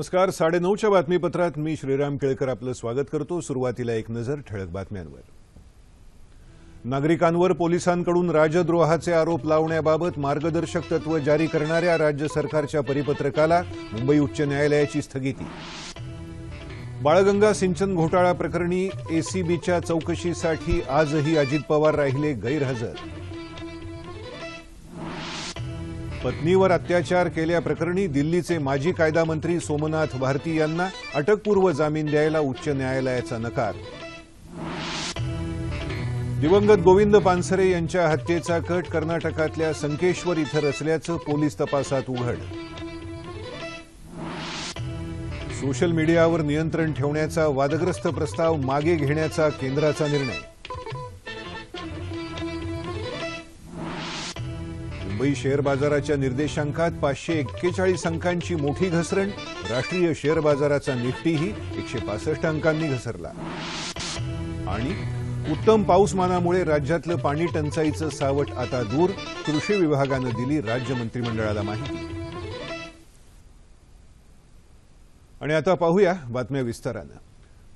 नमस्कार. साडेनऊच्या बातमीपत्रात मी श्रीराम केळकर आपलं स्वागत करतो. सुरुवातीला एक नजर ठळक बातम्यांवर. नागरिकांवर पोलिसांकडून राजद्रोहाचे आरोप लावण्याबाबत मार्गदर्शक तत्व जारी करणाऱ्या राज्य सरकारच्या परिपत्रकाला मुंबई उच्च न्यायालयाची स्थगिती. बाळगंगा सिंचन घोटाळा प्रकरणी एसीबीच्या चौकशीसाठी आजही अजित पवार राहिले गैरहजर. पत्नीवर अत्याचार केल्याप्रकरणी दिल्लीचे माजी कायदा मंत्री सोमनाथ भारती यांना अटकपूर्व जामीन द्यायला उच्च न्यायालयाचा नकार. दिवंगत गोविंद पानसरे यांच्या हत्येचा कट कर्नाटकातल्या संकेश्वर इथं रचल्याचं पोलीस तपासात उघड. सोशल मीडियावर नियंत्रण ठेवण्याचा वादग्रस्त प्रस्ताव मागे घेण्याचा केंद्राचा निर्णय. मुंबई शेअर बाजाराच्या निर्देशांकात पाचशे एक्केचाळीस अंकांची मोठी घसरण राष्ट्रीय शेअर बाजाराचा निफ्टीही एकशे पासष्ट अंकांनी घसरला. आणि उत्तम पाऊसमानामुळे राज्यातलं पाणी टंचाईचं सावट आता दूर कृषी विभागानं दिली राज्य मंत्रिमंडळाला माहिती. आणि आता पाहूया बातम्या विस्तारानं.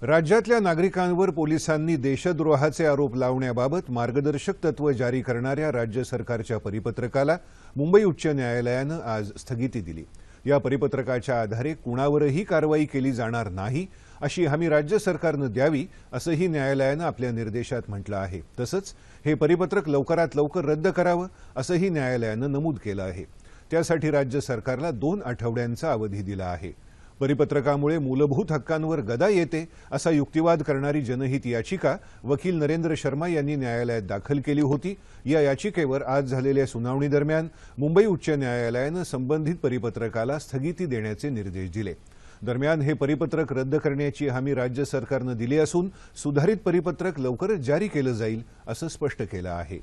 राज्यातल्या नागरिकांवर पोलिसांनी देशद्रोहाचे आरोप लावण्याबाबत मार्गदर्शक तत्व जारी करणाऱ्या राज्य सरकारच्या परिपत्रकाला मुंबई उच्च न्यायालयानं आज स्थगिती दिली. या परिपत्रकाच्या आधारे कुणावरही कारवाई केली जाणार नाही अशी हमी राज्य सरकारनं द्यावी असंही न्यायालयानं आपल्या निर्देशात म्हटलं आहे. तसंच हे परिपत्रक लवकरात लवकर रद्द करावं असंही न्यायालयानं नमूद केलं आहे. त्यासाठी राज्य सरकारला दोन आठवड्यांचा अवधी दिला आहे. परिपत्रकामुळे मूलभूत हक्कांवर गदा येते असा युक्तिवाद करणारी जनहित याचिका वकील नरेंद्र शर्मा यांनी न्यायालयात दाखल केली होती. या याचिकेवर आज झालेल्या सुनावणीदरम्यान मुंबई उच्च न्यायालयानं संबंधित परिपत्रकाला स्थगिती देण्याचे निर्देश दिले. दरम्यान हे परिपत्रक रद्द करण्याची हमी राज्य सरकारनं दिली असून सुधारित परिपत्रक लवकरच जारी केलं जाईल असं स्पष्ट केलं आहे.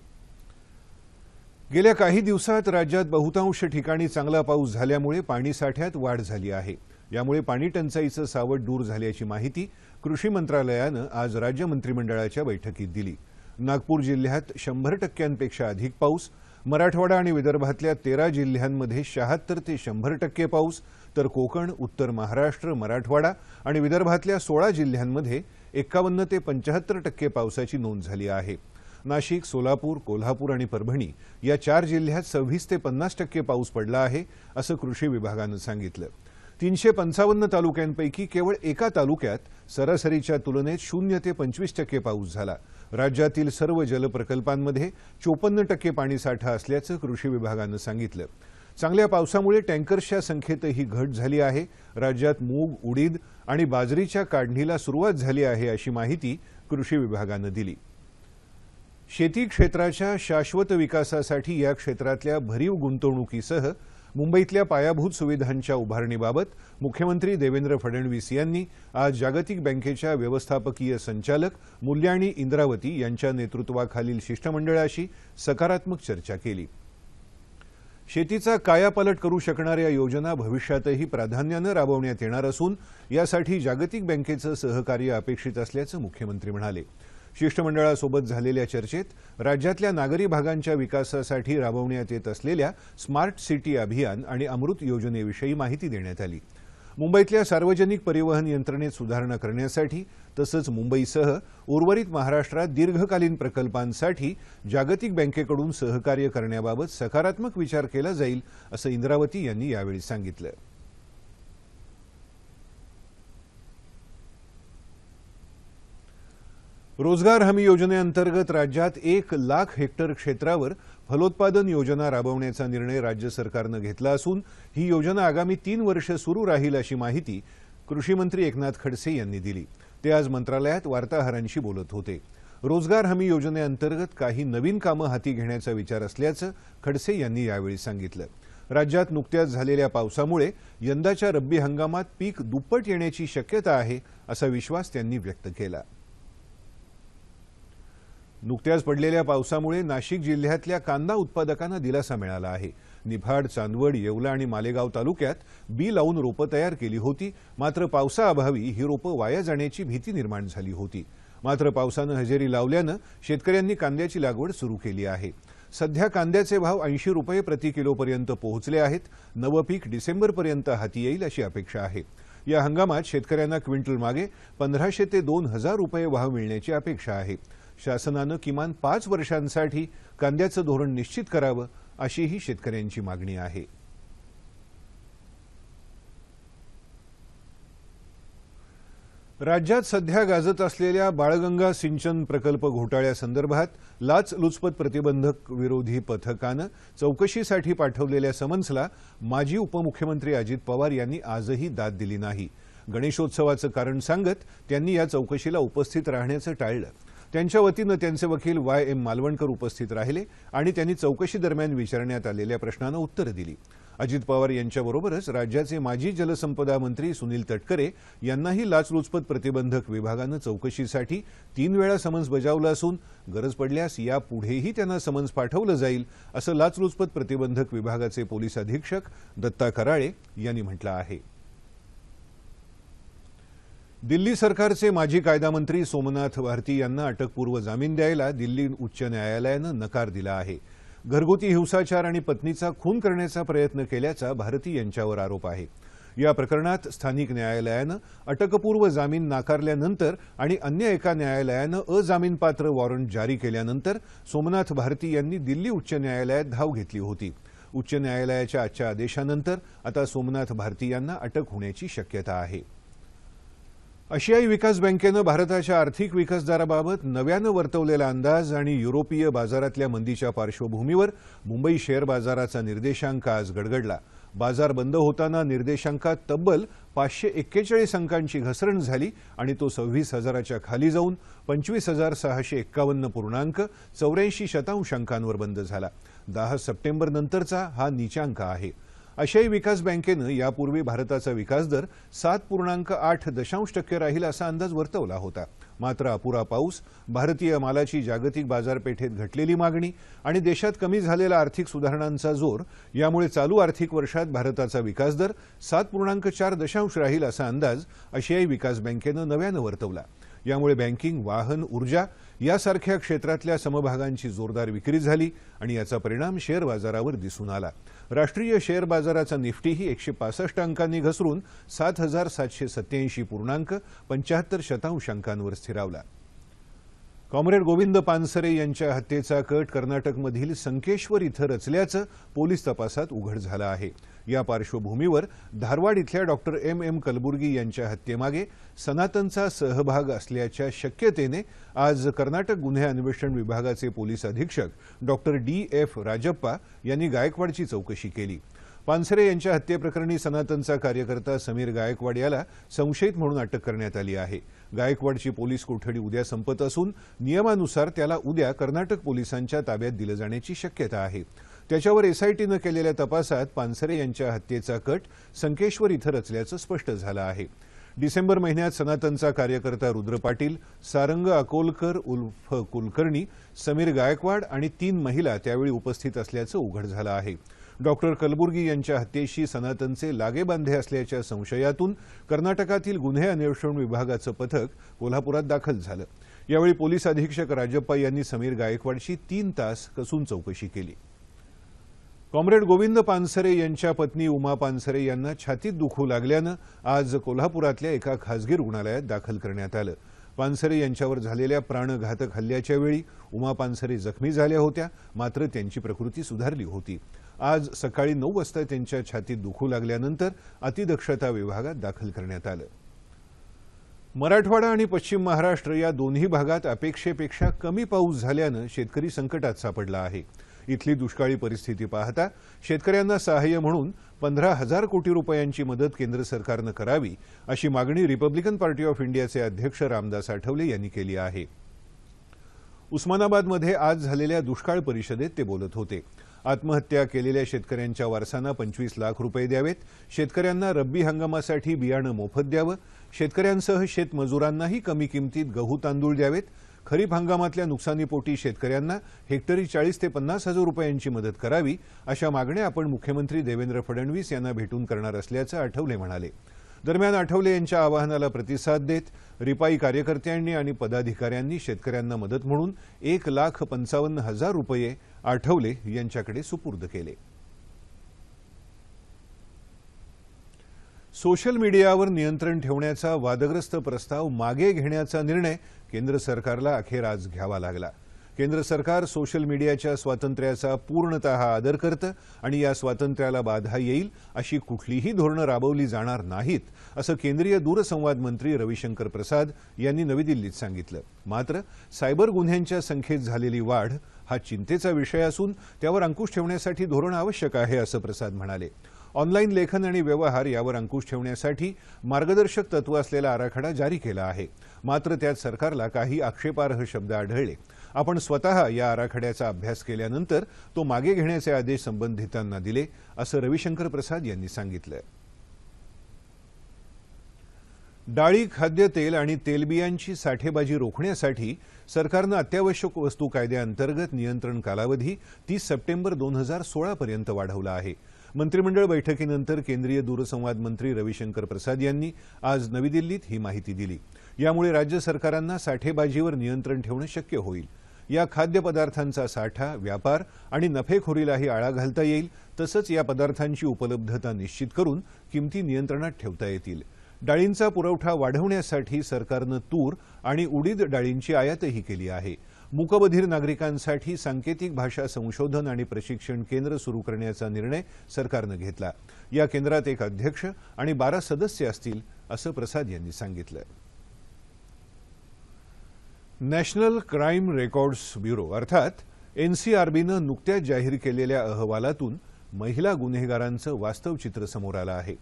गेल्या काही दिवसात राज्यात बहुतांश ठिकाणी चांगला पाऊस झाल्यामुळे पाणीसाठ्यात वाढ झाली आहे. यामुळे पाणीटंचाईचं सावट दूर झाल्याची माहिती कृषी मंत्रालयानं आज राज्य मंत्रिमंडळाच्या बैठकीत दिली. नागपूर जिल्ह्यात शंभर टक्क्यांपेक्षा अधिक पाऊस मराठवाडा आणि विदर्भातल्या तेरा जिल्ह्यांमध्ये शहात्तर ते शंभर टक्के पाऊस तर कोकण उत्तर महाराष्ट्र मराठवाडा आणि विदर्भातल्या सोळा जिल्ह्यांमध्ये एक्कावन्न ते पंचाहत्तर टक्के पावसाची नोंद झाली आहे. नाशिक सोलापूर कोल्हापूर आणि परभणी या चार जिल्ह्यात सव्वीस ते पन्नास टक्के पाऊस पडला आहे असं कृषी विभागानं सांगितलं. तीनशे पंचावन्न तालुक्यांपैकी केवळ एका तालुक्यात सरासरीच्या तुलनेत शून्य ते पंचवीस टक्के पाऊस झाला. राज्यातील सर्व जलप्रकल्पांमध्ये चोपन्न टक्के पाणीसाठा असल्याचं कृषी विभागानं सांगितलं. चांगल्या पावसामुळे टँकर्सच्या संख्येतही घट झाली आहे. राज्यात मूग उडीद आणि बाजरीच्या काढणीला सुरुवात झाली आहे अशी माहिती कृषी विभागानं दिली. शेती क्षेत्राच्या शाश्वत विकासासाठी या क्षेत्रातल्या भरीव गुंतवणुकीसह मुंबईतल्या पायाभूत सुविधांच्या उभारणीबाबत मुख्यमंत्री देवेंद्र फडणवीस यांनी आज जागतिक बँकेच्या व्यवस्थापकीय संचालक मुल्याणी इंद्रावती यांच्या नेतृत्वाखालील शिष्टमंडळाशी सकारात्मक चर्चा केली. शेतीचा कायापालट करू शकणाऱ्या योजना भविष्यातही प्राधान्यानं राबवण्यात येणार असून यासाठी जागतिक बँकेचं सहकार्य अपेक्षित असल्याचं मुख्यमंत्री म्हणाले. शिष्टमंडळासोबत झालेल्या चर्चेत राज्यातल्या नागरी भागांच्या विकासासाठी राबवण्यात येत असलेल्या स्मार्ट सिटी अभियान आणि अमृत योजनेविषयी माहिती देण्यात आली. मुंबईतल्या सार्वजनिक परिवहन यंत्रणेत सुधारणा करण्यासाठी तसंच मुंबईसह उर्वरित महाराष्ट्रात दीर्घकालीन प्रकल्पांसाठी जागतिक बँकेकडून सहकार्य करण्याबाबत सकारात्मक विचार केला जाईल असं इंद्रावती यांनी यावेळी सांगितलं. रोजगार हमी योजनेअंतर्गत राज्यात एक लाख हेक्टर क्षेत्रावर फलोत्पादन योजना राबवण्याचा निर्णय राज्य सरकारनं घेतला असून ही योजना आगामी तीन वर्ष सुरू राहील अशी माहिती कृषीमंत्री एकनाथ खडसे यांनी दिली. ते आज मंत्रालयात वार्ताहरांशी बोलत होते. रोजगार हमी योजनेअंतर्गत काही नवीन कामं हाती घेण्याचा विचार असल्याचं खडसे यांनी यावेळी सांगितलं. राज्यात नुकत्याच झालेल्या पावसामुळे यंदाच्या रब्बी हंगामात पीक दुप्पट येण्याची शक्यता आहे असा विश्वास त्यांनी व्यक्त केला. नुकत्याच पडलेल्या पावसामुळे नाशिक जिल्ह्यातल्या कांदा उत्पादकांना दिलासा मिळाला आहे. निफाड चांदवड येवला आणि मालेगाव तालुक्यात बी लावून रोपं तयार केली होती. मात्र पावसाअभावी ही रोपं वाया जाण्याची भीती निर्माण झाली होती. मात्र पावसानं हजेरी लावल्यानं शेतकऱ्यांनी कांद्याची लागवड सुरू केली आहे. सध्या कांद्याचे भाव ऐंशी रुपये प्रति किलोपर्यंत पोहोचले आहेत. नवं पीक डिसेंबरपर्यंत हाती येईल अशी अपेक्षा आहे. या हंगामात शेतकऱ्यांना क्विंटल मागे पंधराशे ते दोन हजार रुपये भाव मिळण्याची अपेक्षा आहे. शासनानं किमान पाच वर्षांसाठी कांद्याचं धोरण निश्चित करावं अशीही शेतकऱ्यांची मागणी आहे. राज्यात सध्या गाजत असलेल्या बाळगंगा सिंचन प्रकल्प घोटाळ्यासंदर्भात लाचलुचपत प्रतिबंधक विरोधी पथकानं चौकशीसाठी पाठवलेल्या समन्सला माजी उपमुख्यमंत्री अजित पवार यांनी आजही दाद दिली नाही. गणेशोत्सवाचं कारण सांगत त्यांनी या चौकशीला उपस्थित राहण्याचं टाळलं. त्यांच्या वतीनं त्यांचे वकील वाय एम मालवणकर उपस्थित राहिले आणि त्यांनी चौकशी दरम्यान विचारण्यात आलेल्या प्रश्नांना उत्तरं दिली. अजित पवार यांच्याबरोबरच राज्याचे माजी जलसंपदा मंत्री सुनील तटकरे यांनाही लाचलुचपत प्रतिबंधक विभागानं चौकशीसाठी तीन वेळा समन्स बजावलं असून गरज पडल्यास यापुढेही त्यांना समन्स पाठवलं जाईल असं लाचलुचपत प्रतिबंधक विभागाचे पोलीस अधीक्षक दत्ता कराळे यांनी म्हटलं आहे. दिल्ली सरकारचे माजी कायदा मंत्री सोमनाथ भारती यांना अटकपूर्व जामीन द्यायला दिल्ली उच्च न्यायालयानं नकार दिला आहे. घरगुती हिंसाचार आणि पत्नीचा खून करण्याचा प्रयत्न केल्याचा भारती यांच्यावर आरोप आहे. या प्रकरणात स्थानिक न्यायालयानं अटकपूर्व जामीन नाकारल्यानंतर आणि अन्य एका न्यायालयानं अजामीनपात्र वॉरंट जारी केल्यानंतर सोमनाथ भारती यांनी दिल्ली उच्च न्यायालयात धाव घेतली होती. उच्च न्यायालयाच्या आजच्या आदेशानंतर आता सोमनाथ भारती यांना अटक होण्याची शक्यता आहे. आशियाई विकास बँकेनं भारताच्या आर्थिक विकासदाराबाबत नव्यानं वर्तवलेला अंदाज आणि युरोपीय बाजारातल्या मंदीच्या पार्श्वभूमीवर मुंबई शेअर बाजाराचा निर्देशांक आज गडगडला. बाजार बंद होताना निर्देशांकात तब्बल पाचशे एक्केचाळीस अंकांची घसरण झाली आणि तो सव्वीस हजाराच्या खाली जाऊन पंचवीस हजार सहाशे एक्कावन्न पूर्णांक चौऱ्याऐंशी शतांश अंकांवर बंद झाला. दहा सप्टेंबरनंतरचा हा नीचांक आहे. आशियाई विकास बँकेनं यापूर्वी भारताचा विकास दर सात पूर्णांक आठ दशांश टक्के राहील असा अंदाज वर्तवला होता. मात्र अपुरा पाऊस भारतीय मालाची जागतिक बाजारपेठेत घटलेली मागणी आणि देशात कमी झालेला आर्थिक सुधारणांचा जोर यामुळे चालू आर्थिक वर्षात भारताचा विकास दर सात पूर्णांक चार दशांश राहील असा अंदाज आशियाई विकास बँकेनं नव्यानं वर्तवला. यामुळे बँकिंग वाहन ऊर्जा यासारख्या क्षेत्रातल्या समभागांची जोरदार विक्री झाली आणि याचा परिणाम शेअर बाजारावर दिसून आला. राष्ट्रीय शेअर बाजाराचा निफ्टीही एकशे पासष्ट अंकांनी घसरून सात हजार सातशे सत्याऐंशी पूर्णांक पंच्याहत्तर शतांश अंकांवर स्थिरावला. कॉम्रेड गोविंद पानसरे यांच्या हत्येचा कट कर्नाटकमधील संकेश्वर इथं रचल्याचं पोलीस तपासात उघड झालं आहे. या पार्श्वभूमीवर धारवाड इथल्या डॉक्टर एम. एम. कलबुर्गी यांच्या हत्येमागे सनातनचा सहभाग असल्याच्या शक्यतेने आज कर्नाटक गुन्हे अन्वेषण विभागाचे पोलीस अधीक्षक डॉक्टर डी. एफ. राजप्पा यांनी गायकवाडची चौकशी केली. पानसरे यांच्या हत्येप्रकरणी सनातनचा कार्यकर्ता समीर गायकवाड याला संशयित म्हणून अटक करण्यात आली आहे. गायकवाडची पोलीस कोठडी उद्या संपत असून नियमानुसार त्याला उद्या कर्नाटक पोलिसांच्या ताब्यात दिलं जाण्याची शक्यता आहे. त्याच्यावर एसआयटीनं केलेल्या तपासात पानसरे यांच्या हत्येचा कट संकेश्वर इथं रचल्याचं स्पष्ट झालं आहे. डिसेंबर महिन्यात सनातनचा कार्यकर्ता रुद्र पाटील सारंग अकोलकर उल्फ कुलकर्णी समीर गायकवाड आणि तीन महिला त्यावेळी उपस्थित असल्याचं उघड झालं आहे. डॉक्टर कलबुर्गी यांच्या हत्येशी सनातनचे लागेबांधे असल्याच्या संशयातून कर्नाटकातील गुन्हे अन्वेषण विभागाचं पथक कोल्हापुरात दाखल झालं. यावेळी पोलीस अधीक्षक राजप्पा यांनी समीर गायकवाडशी तीन तास कसून चौकशी केली. कॉम्रेड गोविंद पानसरे यांच्या पत्नी उमा पानसरे यांना छातीत दुखू लागल्यानं आज कोल्हापुरातल्या एका खासगी रुग्णालयात दाखल करण्यात आलं. पानसरे यांच्यावर झालेल्या प्राणघातक हल्ल्याच्या वेळी उमा पानसरे जखमी झाल्या होत्या मात्र त्यांची प्रकृती सुधारली होती. आज सकाळी नऊ वाजता त्यांच्या छातीत दुखू लागल्यानंतर अतिदक्षता विभागात दाखल करण्यात आलं. मराठवाडा आणि पश्चिम महाराष्ट्र या दोन्ही भागात अपेक्षेपेक्षा कमी पाऊस झाल्यानं शेतकरी संकटात सापडला आहे. इथली दुष्काळी परिस्थिती पाहता शेतकऱ्यांना सहाय्य म्हणून पंधरा हजार कोटी रुपयांची मदत केंद्र सरकारनं करावी अशी मागणी रिपब्लिकन पार्टी ऑफ इंडियाचे अध्यक्ष रामदास आठवले यांनी केली आहे. उस्मानाबादमध्ये आज झालेल्या दुष्काळ परिषदेत ते बोलत होते. आत्महत्या केलेल्या शेतकऱ्यांच्या वारसांना पंचवीस लाख रुपये द्यावेत. शेतकऱ्यांना रब्बी हंगामासाठी बियाणं मोफत द्यावं. शेतकऱ्यांसह शेतमजुरांनाही कमी किमतीत गहू तांदूळ द्यावेत. खरीप हंगामातल्या नुकसानीपोटी शेतकऱ्यांना हेक्टरी चाळीस ते पन्नास हजार रुपयांची मदत करावी अशा मागण्या आपण मुख्यमंत्री देवेंद्र फडणवीस यांना भेटून करणार असल्याचं आठवले म्हणाले. दरम्यान आठवले यांच्या आवाहनाला प्रतिसाद देत रिपाई कार्यकर्त्यांनी आणि पदाधिकाऱ्यांनी शेतकऱ्यांना मदत म्हणून एक लाख पंचावन्न हजार रुपये आठवले यांच्याकडे सुपूर्द केले. सोशल मीडियावर नियंत्रण ठेवण्याचा वादग्रस्त प्रस्ताव मागे घेण्याचा निर्णय केंद्र सरकारला अखेर आज घ्यावा लागला. केंद्र सरकार सोशल मीडियाच्या स्वातंत्र्याचा पूर्णतः आदर करतं आणि या स्वातंत्र्याला बाधा येईल अशी कुठलीही धोरणं राबवली जाणार नाहीत असं केंद्रीय दूरसंवाद मंत्री रविशंकर प्रसाद यांनी नवी दिल्लीत सांगितलं. मात्र सायबर गुन्ह्यांच्या संख्येत झालेली वाढ हा चिंतेचा विषय असून त्यावर अंकुश ठेवण्यासाठी धोरण आवश्यक आहे असं प्रसाद म्हणाले. ऑनलाईन लेखन आणि व्यवहार यावर अंकुश ठेवण्यासाठी मार्गदर्शक तत्व असलेला आराखडा जारी केला आहे. मात्र त्यात सरकारला काही आक्षेपार्ह शब्द आढळले. आपण स्वतः या आराखड्याचा अभ्यास केल्यानंतर तो मागे घेण्याचे आदेश संबंधितांना दिले असं रविशंकर प्रसाद यांनी सांगितलं डाळी खाद्यतेल आणि तेलबियांची साठेबाजी रोखण्यासाठी सरकारनं अत्यावश्यक वस्तू कायद्याअंतर्गत नियंत्रण कालावधी तीस सप्टेंबर दोन हजार सोळापर्यंत वाढवला आहे. मंत्रिमंडळ बैठकीनंतर केंद्रीय दूरसंवाद मंत्री रविशंकर प्रसाद यांनी आज नवी दिल्लीत ही माहिती दिली. यामुळे राज्य सरकारांना साठेबाजीवर नियंत्रण ठेवणं शक्य होईल. या खाद्यपदार्थांचा साठा व्यापार आणि नफेखोरीलाही आळा घालता येईल तसंच या पदार्थांची उपलब्धता निश्चित करून किमती नियंत्रणात ठेवता येतील. डाळींचा पुरवठा वाढवण्यासाठी सरकारनं तूर आणि उडीद डाळींची आयातही केली आहे. मुकबधीर नागरिकांसाठी सांकेतिक भाषा संशोधन आणि प्रशिक्षण केंद्र सुरू करण्याचा निर्णय सरकारनं घेतला. या केंद्रात एक अध्यक्ष आणि बारा सदस्य असतील असं प्रसाद यांनी सांगितलं. नॅशनल क्राईम रेकॉर्ड्स ब्युरो अर्थात एनसीआरबीनं नुकत्याच जाहीर केलेल्या अहवालातून महिला गुन्हेगारांचं वास्तव चित्र समोर आलं आहे.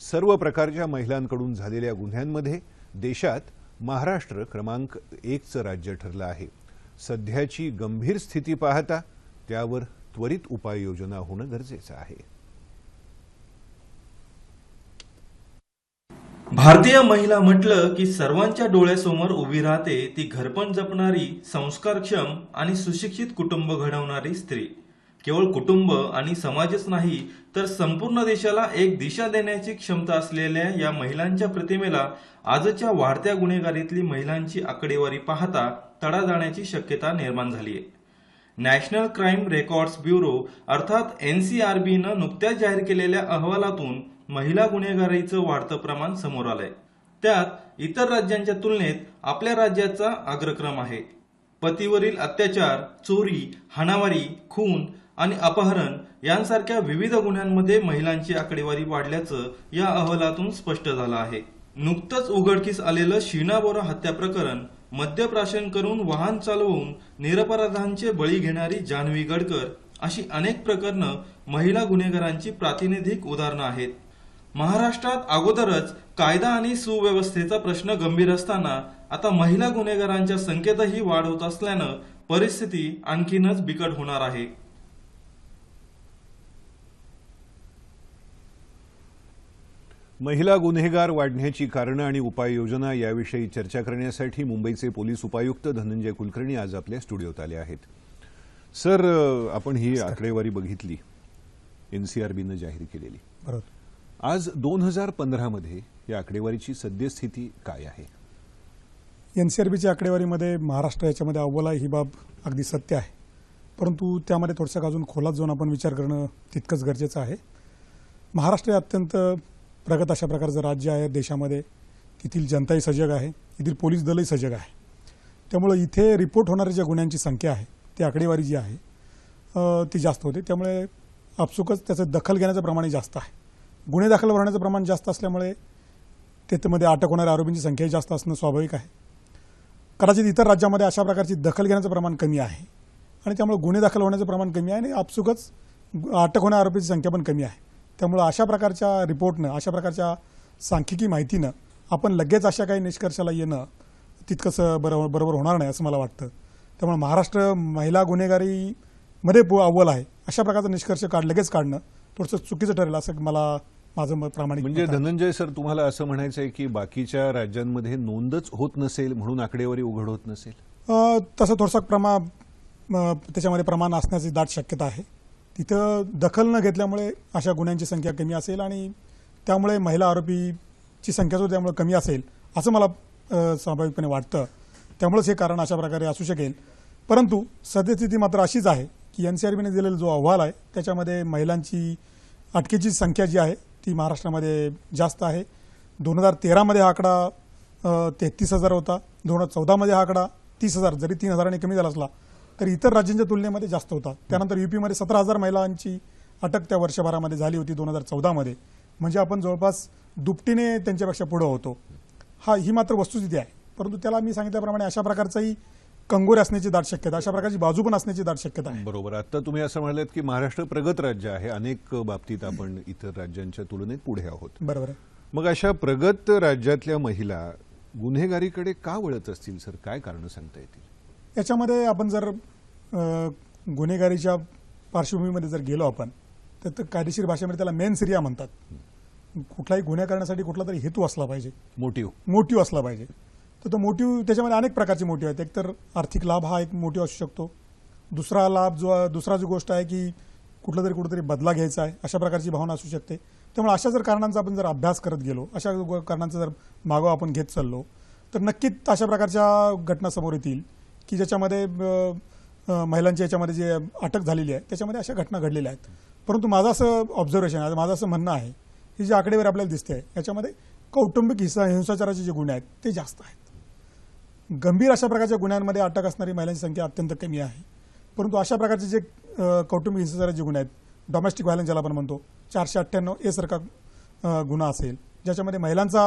सर्व प्रकारच्या महिलांकडून झालेल्या गुन्ह्यांमध्ये देशात महाराष्ट्र क्रमांक एकचं राज्य ठरलं आहे. सध्याची गंभीर स्थिती पाहता त्यावर त्वरित उपाययोजना होणं गरजेचं आहे. भारतीय महिला म्हटलं की सर्वांच्या डोळ्यासमोर उभी राहते ती घरपण जपणारी संस्कारक्षम आणि सुशिक्षित कुटुंब घडवणारी स्त्री. केवळ कुटुंब आणि समाजच नाही तर संपूर्ण देशाला एक दिशा देण्याची क्षमता असलेल्या या महिलांच्या प्रतिमेला आजच्या वाढत्या गुन्हेगारीतली महिलांची आकडेवारी पाहता तडा जाण्याची शक्यता निर्माण झाली आहे. नॅशनल क्राईम रेकॉर्ड्स ब्युरो अर्थात एनसीआरबीनं नुकत्याच जाहीर केलेल्या अहवालातून महिला गुन्हेगारीचं वाढतं प्रमाण समोर आलंय. त्यात इतर राज्यांच्या तुलनेत आपल्या राज्याचा अग्रक्रम आहे. पतीवरील अत्याचार चोरी हाणामारी खून आणि अपहरण यांसारख्या विविध गुन्ह्यांमध्ये महिलांची आकडेवारी वाढल्याचं या अहवालातून स्पष्ट झालं आहे. नुकतंच उघडकीस आलेलं शीना बोरा हत्या प्रकरण मद्यप्राशन करून वाहन चालवून निरपराधांचे बळी घेणारी जान्हवी गडकर अशी अनेक प्रकरणं महिला गुन्हेगारांची प्रातिनिधिक उदाहरणं आहेत. महाराष्ट्रात अगोदरच कायदा आणि सुव्यवस्थेचा प्रश्न गंभीर असताना आता महिला गुन्हेगारांच्या संख्येतही वाढ होत असल्यानं परिस्थिती आणखीनच बिकट होणार आहे. महिला गुन्हेगार वाढण्याची कारणं आणि उपाययोजना याविषयी चर्चा करण्यासाठी मुंबईचे पोलीस उपायुक्त धनंजय कुलकर्णी आज आपल्या स्टुडिओत आले आहेत. सर आपण ही आकडेवारी बघितली. एनसीआरबीनं जाहीर केलेली. बरोबर. आज दोन हजार पंधरामध्ये या आकडेवारीची सद्यस्थिती काय आहे? एन सी आर बीच्या आकडेवारीमध्ये महाराष्ट्र याच्यामध्ये अव्वल आहे ही बाब अगदी सत्य आहे. परंतु त्यामध्ये थोडंसं अजून खोलात जाऊन आपण विचार करणं तितकंच गरजेचं आहे. महाराष्ट्र हे अत्यंत प्रगत अशा प्रकारचं राज्य आहे देशामध्ये. तेथील जनताही सजग आहे. येथील पोलीस दलही सजग आहे. त्यामुळं इथे रिपोर्ट होणाऱ्या ज्या गुन्ह्यांची संख्या आहे ती आकडेवारी जी आहे ती जास्त होते. त्यामुळे आपसुकच त्याचं दखल घेण्याचं प्रमाणही जास्त आहे. गुन्हे दाखल होण्याचं प्रमाण जास्त असल्यामुळे त्यामध्ये अटक होणाऱ्या आरोपींची संख्याही जास्त असणं स्वाभाविक आहे. कदाचित इतर राज्यामध्ये अशा प्रकारची दखल घेण्याचं प्रमाण कमी आहे. आणि त्यामुळे गुन्हे दाखल होण्याचं प्रमाण कमी आहे आणि आपसुकच अटक होणाऱ्या आरोपीची संख्या पण कमी आहे. त्यामुळं अशा प्रकारच्या रिपोर्टनं अशा प्रकारच्या सांख्यिकी माहितीनं आपण लगेच अशा काही निष्कर्षाला येणं तितकंसं बरोबर बरोबर होणार नाही असं मला वाटतं. त्यामुळे महाराष्ट्र महिला गुन्हेगारीमध्ये पो- अव्वल आहे. अशा प्रकारचा निष्कर्ष काढ लगेच काढणं थोडंसं चुकीचं ठरेल असं मला माझं मत प्रामाणिक म्हणजे. धनंजय सर तुम्हाला असं म्हणायचं आहे की बाकीच्या राज्यांमध्ये नोंदच होत नसेल म्हणून आकडेवारी उघड होत नसेल? तसं थोडंसं प्रमाण अ, त्याच्यामध्ये प्रमाण असण्याची दाट शक्यता आहे. तिथं दखल न घेतल्यामुळे अशा गुन्ह्यांची संख्या कमी असेल आणि त्यामुळे महिला आरोपीची संख्या सुद्धा त्यामुळे कमी असेल असं मला स्वाभाविकपणे वाटतं. त्यामुळेच हे कारण अशा प्रकारे असू शकेल. परंतु सद्यस्थिती मात्र अशीच आहे की एन सी आर बीने दिलेला जो अहवाल आहे त्याच्यामध्ये महिलांची अटकेची संख्या जी आहे ती महाराष्ट्रामध्ये जास्त आहे. दोन हजार तेरामध्ये हा आकडा तेहतीस हजार होता. दोन हजार चौदामध्ये हा आकडा तीस हजार जरी तीन हजाराने कमी झाला असला तरी इतर राज्यांच्या तुलनेमध्ये जास्त होता त्यानंतर युपीमध्ये सतरा हजार महिलांची अटक त्या वर्षभरामध्ये झाली होती दोन हजार चौदामध्ये. म्हणजे आपण जवळपास दुपटीने त्यांच्यापेक्षा पुढं होतो. हा ही मात्र वस्तुस्थिती आहे. परंतु त्याला मी सांगितल्याप्रमाणे अशा प्रकारचाही कंगोरे असण्याची दाट शक्यता अशा प्रकारची बाजू पण असण्याची दाट शक्यता आहे. बरोबर. आता तुम्ही असं म्हणालात की महाराष्ट्र प्रगत राज्य आहे. अनेक बाबतीत आपण इतर राज्यांच्या तुलनेत पुढे आहोत. बरोबर आहे. मग अशा प्रगत राज्यातल्या महिला गुन्हेगारीकडे का वळत असतील सर? काय कारण सांगता येतील? याच्यामध्ये आपण जर गुन्हेगारीच्या पार्श्वभूमीमध्ये जर गेलो आपण तर कायदेशीर भाषेमध्ये त्याला मेन सिरिया म्हणतात. कुठलाही गुन्हा करण्यासाठी कुठला तरी हेतू असला पाहिजे. मोटिव्ह मोटिव्ह असला पाहिजे. तर तो मोटिव्ह त्याच्यामध्ये अनेक प्रकारचे मोटिव्ह आहेत. एकतर आर्थिक लाभ हा एक मोटिव्ह असू शकतो. दुसरा लाभ जो दुसरा जो गोष्ट आहे की कुठला तरी कुठेतरी बदला घ्यायचा आहे अशा प्रकारची भावना असू शकते. त्यामुळे अशा जर कारणांचा आपण जर अभ्यास करत गेलो अशा कारणांचा जर मागोवा आपण घेत चाललो तर नक्कीच अशा प्रकारच्या घटना समोर येतील. की ज्याच्यामध्ये अ, महिलांच्या याच्यामध्ये जे अटक झालेली आहे त्याच्यामध्ये अशा घटना घडलेल्या आहेत. परंतु माझं असं ऑब्झर्वेशन आहे माझं असं म्हणणं आहे ही जी आकडेवारी आपल्याला दिसते आहे याच्यामध्ये कौटुंबिक हिंसा हिंसाचाराचे जे गुन्हे आहेत ते जास्त आहेत. गंभीर अशा प्रकारच्या गुन्ह्यांमध्ये अटक असणारी महिलांची संख्या अत्यंत कमी आहे. परंतु अशा प्रकारचे जे कौटुंबिक हिंसाचाराचे गुन्हे आहेत डोमेस्टिक व्हायलन्स ज्याला आपण म्हणतो चारशे अठ्ठ्याण्णव ए सारखा गुन्हा असेल ज्याच्यामध्ये महिलांचा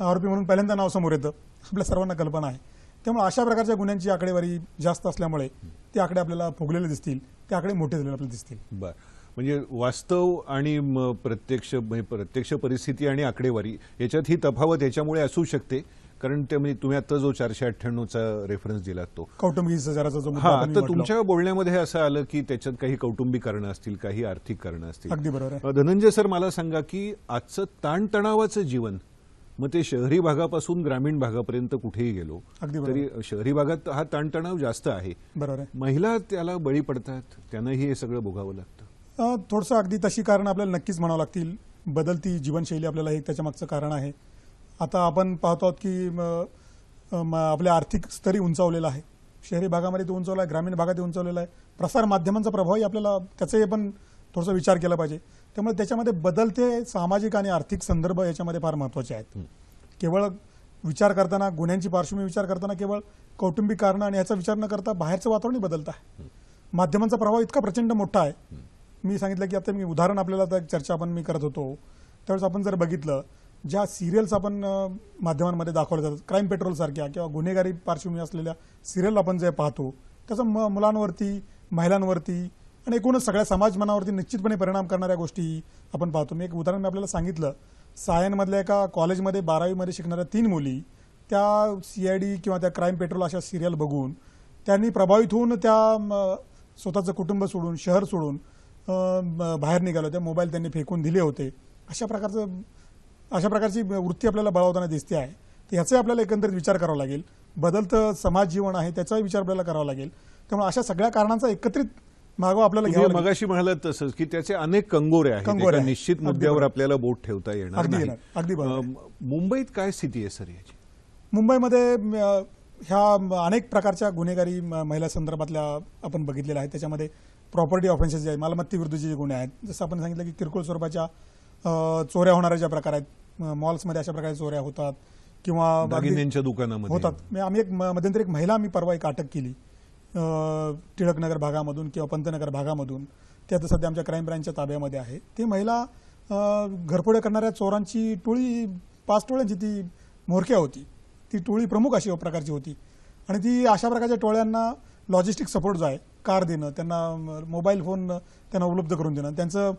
आरोपी म्हणून पहिल्यांदा नाव समोर येतं आपल्या सर्वांना कल्पना आहे. त्यामुळे अशा प्रकारच्या गुन्ह्यांची आकडेवारी जास्त असल्यामुळे ते आकडे आपल्याला फुगलेले दिसतील ते आकडे मोठे झालेले आपल्याला दिसतील. बर. म्हणजे वास्तव आणि प्रत्यक्ष म्हणजे प्रत्यक्ष परिस्थिती आणि आकडेवारी याच्यात ही तफावत याच्यामुळे असू शकते कारण ते म्हणजे तुम्ही आता जो चारशे अठ्ठ्याण्णवचा रेफरन्स दिलात तो. कौटुंबिक हिंसाचाराचा जो हा तर. तुमच्या बोलण्यामध्ये असं आलं की त्याच्यात काही कौटुंबिक कारणं असतील काही आर्थिक कारणं असतील. अगदी बरोबर धनंजय सर मला सांगा की आजचं ताणतणावाचं जीवन मग ते शहरी भागापासून ग्रामीण भागापर्यंत कुठेही गेलो. तरी शहरी भागात हा ताणतणाव जास्त आहे. बरोबर आहे. महिला त्याला बळी पडतात त्यांनाही हे सगळं भोगावं लागतं. थोडंसं अगदी तशी कारण आपल्याला नक्कीच म्हणावं लागतील. बदलती जीवनशैली आपल्याला एक त्याच्यामागचं कारण आहे. आता आपण पाहतो आहोत की आपल्या आर्थिक स्तरी उंचावलेला आहे. शहरी भागामध्ये तो उंचावला आहे ग्रामीण भागात उंचावलेला आहे. प्रसार माध्यमांचा प्रभावही आपल्याला त्याचाही आपण थोडासा विचार केला पाहिजे. त्यामुळे त्याच्यामध्ये बदलते सामाजिक आणि आर्थिक संदर्भ याच्यामध्ये फार महत्त्वाचे आहेत. केवळ विचार करताना गुन्ह्यांची पार्श्वभूमी विचार करताना केवळ कौटुंबिक कारणं आणि याचा विचार न करता बाहेरचं वातावरणही बदलत आहे. माध्यमांचा प्रभाव इतका प्रचंड मोठा आहे. मी सांगितलं की आता मी उदाहरण आपल्याला आता चर्चा आपण मी करत होतो. त्यावेळेस आपण जर बघितलं ज्या सिरियल्स आपण माध्यमांमध्ये दाखवल्या जातात क्राईम पेट्रोल सारख्या किंवा गुन्हेगारी पार्श्वभूमी असलेल्या सिरियल आपण जे पाहतो त्याचा म मुलांवरती महिलांवरती आणि एकूणच सगळ्या समाज मनावरती निश्चितपणे परिणाम करणाऱ्या गोष्टी आपण पाहतो. मी एक उदाहरण मी आपल्याला सांगितलं. सायनमधल्या एका कॉलेजमध्ये बारावीमध्ये शिकणाऱ्या तीन मुली त्या सी आय डी किंवा त्या क्राईम पेट्रोल अशा सिरियल बघून त्यांनी प्रभावित होऊन त्या म, स्वतःचं कुटुंब सोडून शहर सोडून बाहेर निघालो त्या मोबाईल त्यांनी फेकून दिले होते. अशा प्रकारचं अशा प्रकारची वृत्ती आपल्याला बळावताना दिसते आहे. तर ह्याचाही आपल्याला एकंदरीत विचार करावा लागेल. बदलतं समाज जीवन आहे त्याचाही विचार आपल्याला करावा लागेल. त्यामुळे अशा सगळ्या कारणांचा एकत्रित मागोवा आपल्याला मगाशी म्हणालात तसंच की त्याचे अनेक कंगोरे आहेत. निश्चित मुद्द्यावर. आपल्याला बोट ठेवता येणार अगदी. अगदी मुंबईत काय स्थिती आहे सर याची? मुंबईमध्ये ह्या अनेक प्रकारच्या गुन्हेगारी महिला संदर्भातल्या आपण बघितलेल्या आहेत. त्याच्यामध्ये प्रॉपर्टी ऑफेन्सेस जे आहेत मालमत्ते विरुद्धचे जे गुन्हे आहेत. जसं आपण सांगितलं की किरकोळ स्वरूपाच्या चोऱ्या होणाऱ्या ज्या प्रकार आहेत मॉल्समध्ये अशा प्रकारे चोऱ्या होतात किंवा दुकानामध्ये. होतात. आम्ही एक मध्यंतरी एक महिला मी परवा एक अटक केली. टिळकनगर भागामधून किंवा पंतनगर भागामधून ते आता सध्या आमच्या क्राईम ब्रँचच्या ताब्यामध्ये आहे. ते महिला अ, घरफोड्या करणाऱ्या चोरांची टोळी पाच टोळ्यांची ती म्होरक्या होती. ती टोळी प्रमुख अशी प्रकारची होती. आणि ती अशा प्रकारच्या टोळ्यांना लॉजिस्टिक सपोर्ट जो आहे कार देणं त्यांना मोबाईल फोन त्यांना उपलब्ध करून देणं त्यांचं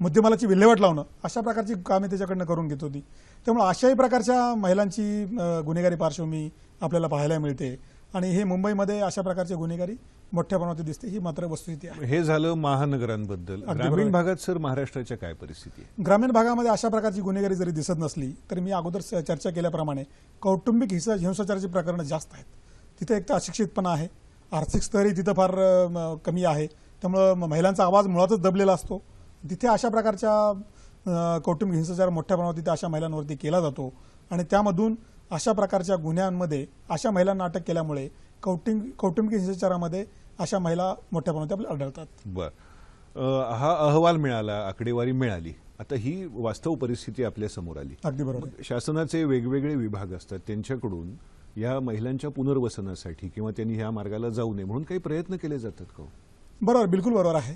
मुद्देमालाची विल्हेवाट लावणं अशा प्रकारची कामे त्याच्याकडनं करून घेत होती. त्यामुळे अशाही प्रकारच्या महिलांची गुन्हेगारी पार्श्वभूमी आपल्याला पाहायला मिळते. आणि हे मुंबईमध्ये अशा प्रकारची गुन्हेगारी मोठ्या प्रमाणात दिसते ही मात्र वस्तुस्थिती आहे. हे झालं महानगरांबद्दल. ग्रामीण. भागात सर महाराष्ट्राच्या काय परिस्थिती आहे? ग्रामीण भागामध्ये अशा प्रकारची गुन्हेगारी जरी दिसत नसली तरी मी अगोदर चर्चा केल्याप्रमाणे कौटुंबिक हिंसा हिंसाचाराची प्रकरणं जास्त आहेत. तिथे एक तर अशिक्षितपणा आहे आर्थिक स्तरही तिथं फार कमी आहे. त्यामुळं महिलांचा आवाज मुळातच दबलेला असतो. तिथे अशा प्रकारच्या कौटुंबिक हिंसाचार मोठ्या प्रमाणात तिथे अशा महिलांवरती केला जातो. आणि त्यामधून अशा प्रकारच्या गुन्ह्यांमध्ये अशा महिलांना अटक केल्यामुळे कौटुंबिक कौटुंबिक हिंसाचारामध्ये अशा महिला मोठ्या प्रमाणात आपल्याला आढळतात. बर. हा अहवाल मिळाला आकडेवारी मिळाली. आता ही वास्तव परिस्थिती आपल्यासमोर आली. अगदी बरोबर. शासनाचे वेगवेगळे विभाग असतात त्यांच्याकडून या महिलांच्या पुनर्वसनासाठी किंवा त्यांनी ह्या मार्गाला जाऊ नये म्हणून काही प्रयत्न केले जातात का हो? बरोबर बिलकुल बरोबर आहे.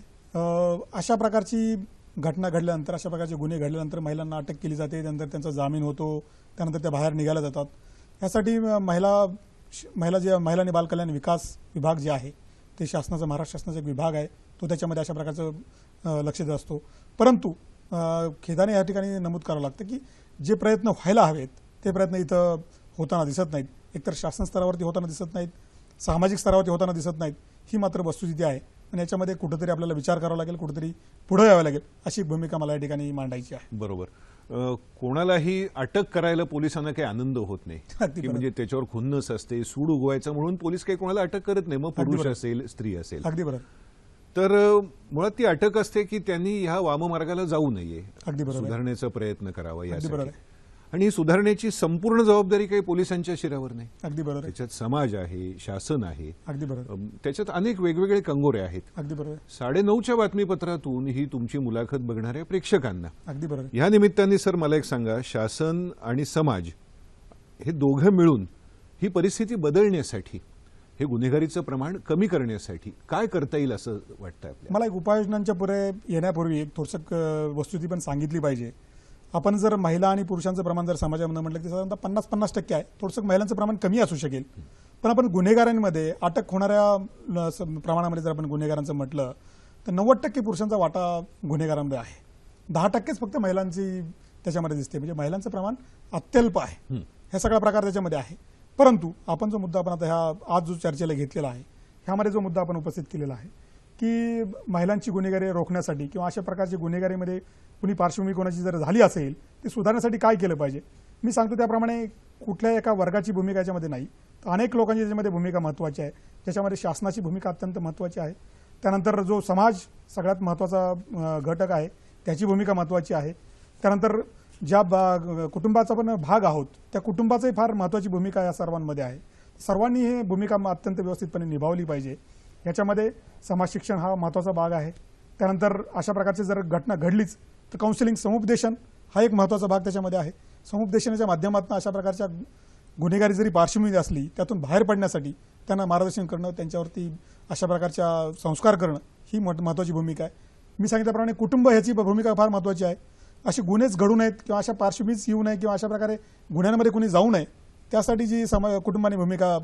अशा प्रकारची घटना घडल्यानंतर अशा प्रकारचे गुन्हे घडल्यानंतर महिलांना अटक केली जाते त्यानंतर त्यांचा जामीन होतो त्यानंतर त्या बाहेर निघाल्या जातात. यासाठी महिला श- महिला जे महिला आणि बालकल्याण विकास विभाग जे आहे ते शासनाचा महाराष्ट्र शासनाचा एक विभाग आहे तो त्याच्यामध्ये अशा प्रकारचं लक्ष देत असतो. परंतु खेदाने या ठिकाणी नमूद करावं लागतं की जे प्रयत्न व्हायला हवेत ते प्रयत्न इथं होताना दिसत नाहीत. एकतर शासन स्तरावरती होताना दिसत नाहीत सामाजिक स्तरावरती होताना दिसत नाहीत ही मात्र वस्तुस्थिती आहे. आणि याच्यामध्ये कुठेतरी आपल्याला विचार करावा लागेल कुठेतरी पुढे यावं लागेल अशी भूमिका मला या ठिकाणी मांडायची आहे. बरोबर. कोणालाही अटक करायला पोलिसांना काही आनंद होत नाही. म्हणजे त्याच्यावर खुन्नस असते सूड उगवायचं म्हणून पोलीस काही कोणाला अटक करत नाही. मग पुरुष. असेल स्त्री असेल. अगदी बरोबर. तर मुळात ती अटक असते की त्यांनी ह्या वाममार्गाला जाऊ नये. सुधारण्याचा प्रयत्न करावा यासाठी. आणि ही सुधारण्याची संपूर्ण जबाबदारी काही पोलिसांच्या शिरावर नाही. अगदी बरोबर. त्याच्यात समाज आहे शासन आहे. अगदी बरोबर. त्याच्यात अनेक वेगवेगळे कंगोरे आहेत. अगदी बरोबर. साडेनऊच्या बातमीपत्रातून ही तुमची मुलाखत बघणाऱ्या प्रेक्षकांना. अगदी बरोबर. आहे. या निमित्ताने सर मला एक सांगा शासन आणि समाज हे दोघं मिळून ही परिस्थिती बदलण्यासाठी हे गुन्हेगारीचं प्रमाण कमी करण्यासाठी काय करता येईल असं वाटतं आपल्याला? मला एक उपाययोजनांच्या पुढे येण्यापूर्वी एक थोडसं अ, वस्तुस्थिती पण सांगितली पाहिजे. आपण जर महिला आणि पुरुषांचं प्रमाण जर समाजामध्ये म्हटलं की साधारणतः पन्नास पन्नास टक्के आहे थोडंसं महिलांचं प्रमाण कमी असू शकेल. पण आपण गुन्हेगारांमध्ये अटक होणाऱ्या प्रमाणामध्ये जर आपण गुन्हेगारांचं म्हटलं तर नव्वद टक्के पुरुषांचा वाटा गुन्हेगारांमध्ये आहे. दहा टक्केच फक्त महिलांची त्याच्यामध्ये दिसते. म्हणजे महिलांचं प्रमाण अत्यल्प आहे. हे सगळा प्रकार त्याच्यामध्ये आहे. परंतु आपण जो मुद्दा आपण आता ह्या आज जो चर्चेला घेतलेला आहे ह्यामध्ये जो मुद्दा आपण उपस्थित केलेला आहे की महिलांची गुन्हेगारी रोखण्यासाठी किंवा अशा प्रकारची गुन्हेगारीमध्ये कुणी पार्श्वभूमी कोणाची जर झाली असेल ती सुधारण्यासाठी काय केलं पाहिजे? मी सांगतो त्याप्रमाणे कुठल्याही एका वर्गाची भूमिका याच्यामध्ये नाही. तर अनेक लोकांची त्याच्यामध्ये भूमिका महत्त्वाची आहे. ज्याच्यामध्ये शासनाची भूमिका अत्यंत महत्त्वाची आहे. त्यानंतर जो समाज सगळ्यात महत्त्वाचा घटक आहे त्याची भूमिका महत्त्वाची आहे. त्यानंतर ज्या बा- कुटुंबाचा पण भाग आहोत त्या कुटुंबाचाही फार महत्त्वाची भूमिका या सर्वांमध्ये आहे. सर्वांनी हे भूमिका अत्यंत व्यवस्थितपणे निभावली पाहिजे. याच्यामध्ये समाज शिक्षण हा महत्त्वाचा भाग आहे. त्यानंतर अशा प्रकारची जर घटना घडलीच तर काउन्सिलिंग समुपदेशन हा एक महत्त्वाचा भाग त्याच्यामध्ये आहे. समुपदेशनाच्या माध्यमातून अशा प्रकारच्या गुन्हेगारी जरी पार्श्वभूमी असली त्यातून बाहेर पडण्यासाठी त्यांना मार्गदर्शन करणं त्यांच्यावरती अशा प्रकारच्या संस्कार करणं ही मोठ- महत्त्वाची भूमिका आहे. मी सांगितल्याप्रमाणे कुटुंब ह्याची भूमिका फार महत्त्वाची आहे. असे गुन्हेच घडू नयेत किंवा अशा पार्श्वभूमीच येऊ नये किंवा अशा प्रकारे गुन्ह्यांमध्ये कोणी जाऊ नये त्यासाठी जी समा कुटुंबाने भूमिका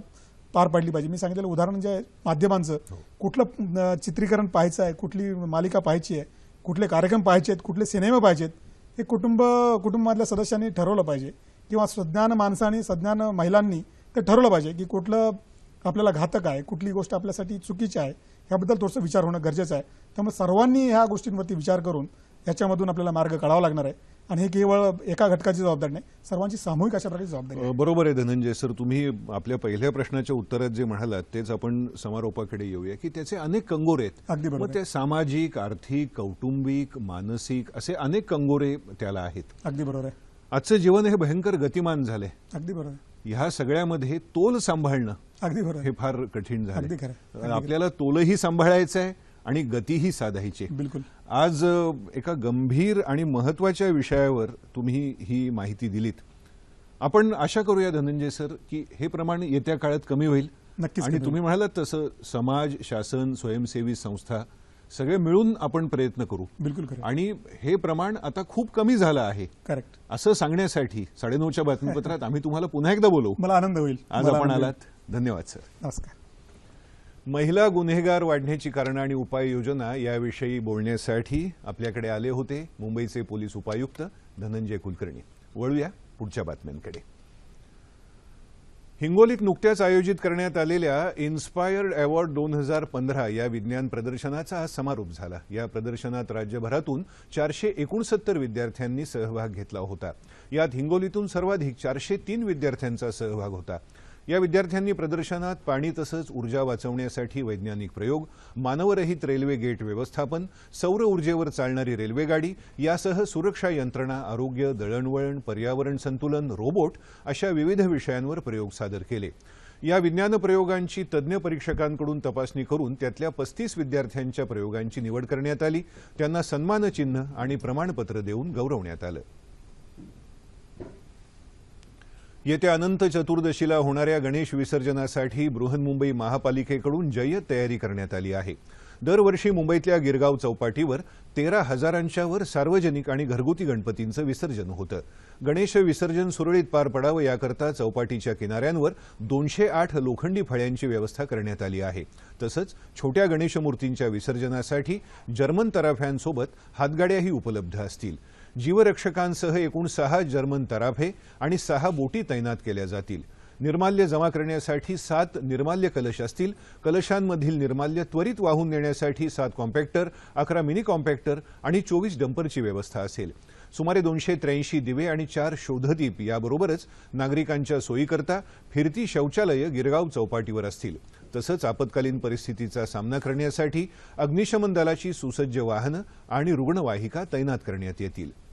पार पाडली पाहिजे. मी सांगितलेलं उदाहरण जे आहे माध्यमांचं. कुठलं अं, चित्रीकरण पाहायचं आहे कुठली मालिका पाहायची आहे कुठले कार्यक्रम पाहायचे आहेत कुठले सिनेमे आहेत हे कुटुंब कुटुंबामधल्या सदस्यांनी ठरवलं पाहिजे. किंवा सज्ञान माणसांनी सज्ञान महिलांनी ते ठरवलं पाहिजे की कुठलं आपल्याला घातक आहे कुठली गोष्ट आपल्यासाठी चुकीची आहे ह्याबद्दल थोडंसं विचार होणं गरजेचं आहे. त्यामुळे सर्वांनी ह्या गोष्टींवरती विचार करून ह्याच्यामधून आपल्याला मार्ग काढावा लागणार आहे. आणि हे केवळ एका घटकाची जबाबदारी नाही सर्वांची सामूहिक अशा प्रकारची जबाबदारी बरोबर आहे धनंजय सर तुम्ही आपल्या पहिल्या प्रश्नाच्या उत्तरात जे म्हणालात तेच आपण समारोपाकडे येऊया की त्याचे अनेक कंगोरे आहेत. अगदी बरोबर. ते सामाजिक आर्थिक कौटुंबिक मानसिक असे अनेक कंगोरे त्याला आहेत. अगदी बरोबर आहे. आजचं जीवन हे भयंकर गतिमान झालंय. अगदी बरोबर ह्या सगळ्यामध्ये तोल सांभाळणं अगदी बरोबर हे फार कठीण झालं. आपल्याला तोलही सांभाळायचं आहे आणि गतीही साधायची. बिलकुल. आज एका गंभीर आणि महत्त्वाच्या विषयावर तुम्ही ही माहिती दिलीत. आपण आशा करूया धनंजय सर की हे प्रमाण येत्या काळात कमी होईल. नक्कीच आणि तुम्ही म्हणालात तसं समाज शासन स्वयंसेवी संस्था सगळे मिळून आपण प्रयत्न करू. बिलकुल आणि हे प्रमाण आता खूप कमी झालं आहे. करेक्ट. असं सांगण्यासाठी साडेनऊच्या बातमीपत्रात आम्ही तुम्हाला पुन्हा एकदा बोलवू. मला आनंद होईल. आज आपण. आलात. धन्यवाद सर. नमस्कार. महिला गुन्हेगार वाढण्याची कारणं आणि उपाययोजना याविषयी बोलण्यासाठी आपल्याकडे आले होते मुंबईचे पोलीस उपायुक्त धनंजय कुलकर्णी. वळूया पुढच्या बातम्यांकडे. हिंगोलीत नुकत्याच आयोजित करण्यात आलेल्या इन्स्पायर्ड अवॉर्ड दोन हजार पंधरा या विज्ञान प्रदर्शनाचा आज समारोप झाला. या प्रदर्शनात राज्यभरातून चारशे एकोणसत्तर विद्यार्थ्यांनी सहभाग घेतला होता. यात हिंगोलीतून सर्वाधिक चारशे तीन विद्यार्थ्यांचा सहभाग होता. या विद्यार्थ्यांनी प्रदर्शनात पाणी तसंच ऊर्जा वाचवण्यासाठी वैज्ञानिक प्रयोग मानवरहित रेल्वे गेट व्यवस्थापन सौर ऊर्जेवर चालणारी रेल्वेगाडी यासह सुरक्षा यंत्रणा आरोग्य दळणवळण पर्यावरण संतुलन रोबोट अशा विविध विषयांवर प्रयोग सादर केले. या विज्ञान प्रयोगांची तज्ज्ञ परीक्षकांकडून तपासणी करून त्यातल्या पस्तीस विद्यार्थ्यांच्या प्रयोगांची निवड करण्यात आली. त्यांना सन्मानचिन्ह आणि प्रमाणपत्र देऊन गौरवण्यात आलं. येत्या अनंत चतुर्दशीला होणाऱ्या गणेश विसर्जनासाठी बृहन्मुंबई महापालिकेकडून जय्यत तयारी करण्यात आली आहे. दरवर्षी मुंबईतल्या गिरगाव चौपाटीवर तेरा हजारांच्यावर सार्वजनिक आणि घरगुती गणपतींचं विसर्जन होतं. गणेश विसर्जन सुरळीत पार पडावं याकरता चौपाटीच्या किनाऱ्यांवर दोनशे आठ लोखंडी फळ्यांची व्यवस्था करण्यात आली आहे. तसंच छोट्या गणेशमूर्तींच्या विसर्जनासाठी जर्मन तराफ्यांसोबत हातगाड्याही उपलब्ध असतील. जीवरक्षकांसह एकूण सहा जर्मन तराफे आणि सहा बोटी तैनात केल्या जातील. निर्माल्य जमा करण्यासाठी सात निर्माल्य कलश असतील. कलशांमधील निर्माल्य त्वरित वाहून नेण्यासाठी सात कॉम्पॅक्टर अकरा मिनी कॉम्पॅक्टर आणि चोवीस डंपरची व्यवस्था असेल. सुमारे दोनशे त्र्याऐंशी दिवे आणि चार शोधदीप याबरोबरच नागरिकांच्या सोयीकरता फिरती शौचालयं गिरगाव चौपाटीवर असतील. तसंच आपत्कालीन परिस्थितीचा सामना करण्यासाठी अग्निशमन दलाची सुसज्ज वाहनं आणि रुग्णवाहिका तैनात करण्यात येतील.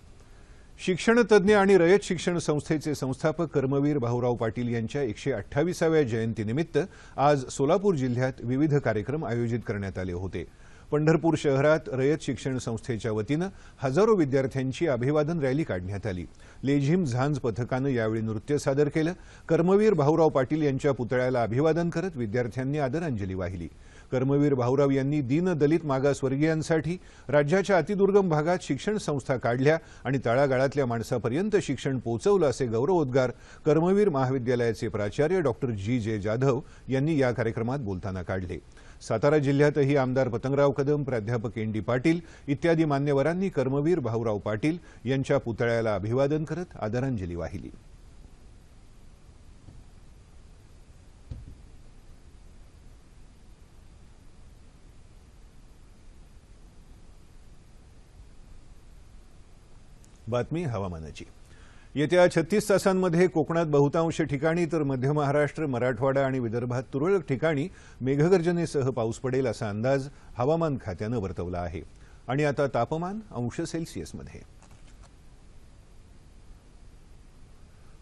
शिक्षणतज्ज्ञ आणि रयत शिक्षण संस्थेचे संस्थापक कर्मवीर भाऊराव पाटील यांच्या एकशे अठ्ठावीसाव्या जयंतीनिमित्त आज सोलापूर जिल्ह्यात विविध कार्यक्रम आयोजित करण्यात आले होते. पंढरपूर शहरात रयत शिक्षण संस्थेच्या वतीनं हजारो विद्यार्थ्यांची अभिवादन रॅली काढण्यात आली. लेझिम झांज पथकानं यावेळी नृत्य सादर केलं. कर्मवीर भाऊराव पाटील यांच्या पुतळ्याला अभिवादन करत विद्यार्थ्यांनी आदरांजली वाहिली. कर्मवीर भाऊराव यांनी दीनदलित मागासवर्गीयांसाठी राज्याच्या अतिदुर्गम भागात शिक्षण संस्था काढल्या आणि तळागाळातल्या माणसापर्यंत शिक्षण पोहोचवलं असे गौरवोद्गार कर्मवीर महाविद्यालयाचे प्राचार्य डॉक्टर जी. जे. जाधव यांनी या कार्यक्रमात बोलताना काढले. सातारा जिल्ह्यातही आमदार पतंगराव कदम प्राध्यापक एन डी पाटील इत्यादी मान्यवरांनी कर्मवीर भाऊराव पाटील यांच्या पुतळ्याला अभिवादन करत आदरांजली वाहिली. बातमी हवामानाची. येत्या छत्तीस तासांमध्ये कोकणात बहुतांश ठिकाणी तर मध्य महाराष्ट्र मराठवाडा आणि विदर्भात तुरळक ठिकाणी मेघगर्जनेसह पाऊस पडेल असा अंदाज हवामान खात्यानं वर्तवला आहे. आणि आता तापमान अंश सेल्सिअसमध्ये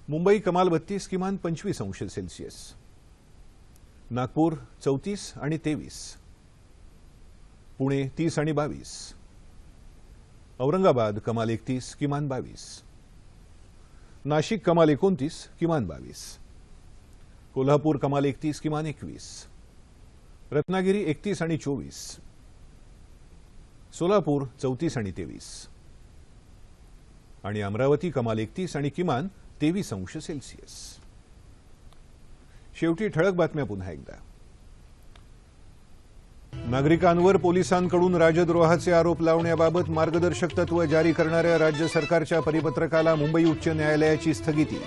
मुंबई कमाल बत्तीस किमान पंचवीस अंश सेल्सिअस. नागपूर चौतीस आणि तेवीस. पुणे तीस आणि बावीस. औरंगाबाद कमाल एकतीस किमान बावीस. नाशिक कमाल एकोणतीस किमान बावीस. कोल्हापूर कमाल एकतीस किमान एकवीस. रत्नागिरी एकतीस आणि चोवीस. सोलापूर चौतीस आणि तेवीस. आणि अमरावती कमाल एकतीस आणि किमान तेवीस अंश सेल्सिअस. शेवटी ठळक बातम्या पुन्हा एकदा. नागरिकांवर पोलिसांकडून राजद्रोहाचे आरोप लावण्याबाबत मार्गदर्शक तत्व जारी करणाऱ्या राज्य सरकारच्या परिपत्रकाला मुंबई उच्च न्यायालयाची स्थगिती.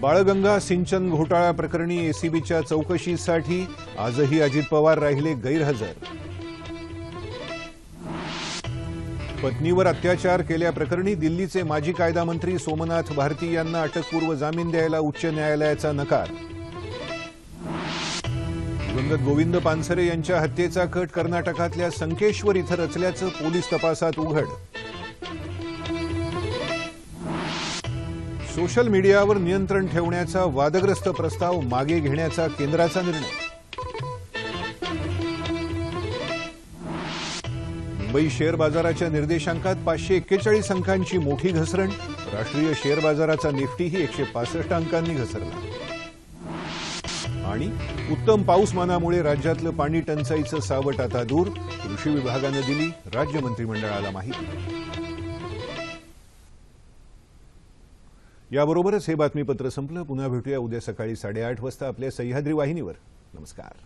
बाळगंगा सिंचन घोटाळा प्रकरणी एसीबीच्या चौकशीसाठी आजही अजित पवार राहिले गैरहजर. पत्नीवर अत्याचार केल्याप्रकरणी दिल्लीचे माजी कायदा मंत्री सोमनाथ भारती यांना अटकपूर्व जामीन द्यायला उच्च न्यायालयाचा नकार. दिवंगत गोविंद पानसरे यांच्या हत्येचा कट कर्नाटकातल्या संकेश्वर इथं रचल्याचं पोलीस तपासात उघड. सोशल मीडियावर नियंत्रण ठेवण्याचा वादग्रस्त प्रस्ताव मागे घेण्याचा केंद्राचा निर्णय. मुंबई शेअर बाजाराच्या निर्देशांकात पाचशे एक्केचाळीस अंकांची मोठी घसरण. राष्ट्रीय शेअर बाजाराचा निफ्टीही एकशे पासष्ट अंकांनी घसरला. आणि उत्तम पाऊसमानामुळे राज्यातलं पाणी टंचाईचं सावट आता दूर. कृषी विभागानं दिली राज्य मंत्रिमंडळाला माहिती. याबरोबरच हे बातमीपत्र संपलं. पुन्हा भेटूया उद्या सकाळी साडेआठ वाजता आपल्या सह्याद्री वाहिनीवर. नमस्कार.